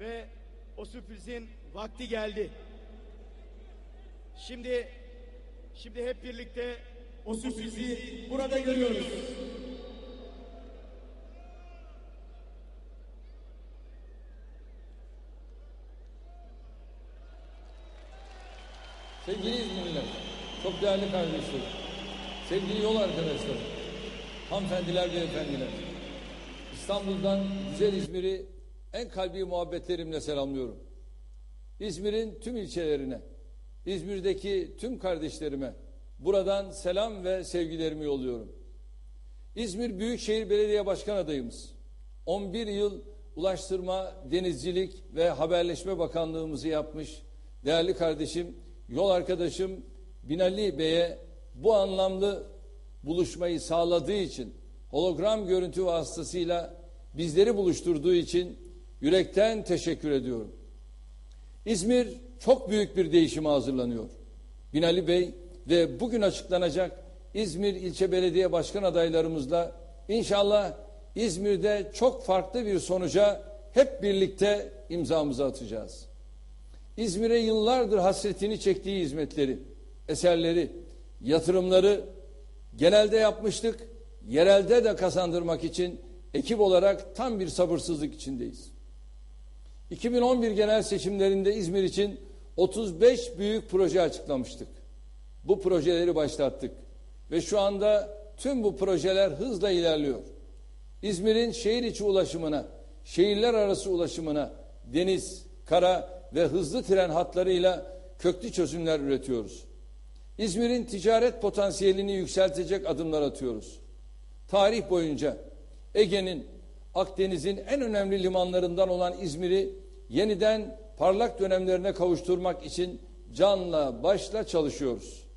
ve o sürprizin vakti geldi. Şimdi şimdi hep birlikte o sürprizi burada görüyoruz. Sevgili İzmirliler, çok değerli kardeşlerim, sevgili yol arkadaşlarım, hanımefendiler ve efendiler. İstanbul'dan güzel İzmir'i en kalbi muhabbetlerimle selamlıyorum. İzmir'in tüm ilçelerine, İzmir'deki tüm kardeşlerime buradan selam ve sevgilerimi yolluyorum. İzmir Büyükşehir Belediye Başkan adayımız. 11 yıl Ulaştırma, Denizcilik ve Haberleşme Bakanlığımızı yapmış değerli kardeşim, yol arkadaşım Binali Bey'e bu anlamlı buluşmayı sağladığı için, hologram görüntü vasıtasıyla bizleri buluşturduğu için yürekten teşekkür ediyorum. İzmir çok büyük bir değişime hazırlanıyor. Binali Bey ve bugün açıklanacak İzmir ilçe belediye başkan adaylarımızla inşallah İzmir'de çok farklı bir sonuca hep birlikte imzamızı atacağız. İzmir'e yıllardır hasretini çektiği hizmetleri, eserleri, yatırımları genelde yapmıştık. Yerelde de kazandırmak için ekip olarak tam bir sabırsızlık içindeyiz. 2011 genel seçimlerinde İzmir için 35 büyük proje açıklamıştık. Bu projeleri başlattık ve şu anda tüm bu projeler hızla ilerliyor. İzmir'in şehir içi ulaşımına, şehirler arası ulaşımına, deniz, kara ve hızlı tren hatlarıyla köklü çözümler üretiyoruz. İzmir'in ticaret potansiyelini yükseltecek adımlar atıyoruz. Tarih boyunca Ege'nin, Akdeniz'in en önemli limanlarından olan İzmir'i yeniden parlak dönemlerine kavuşturmak için canla başla çalışıyoruz.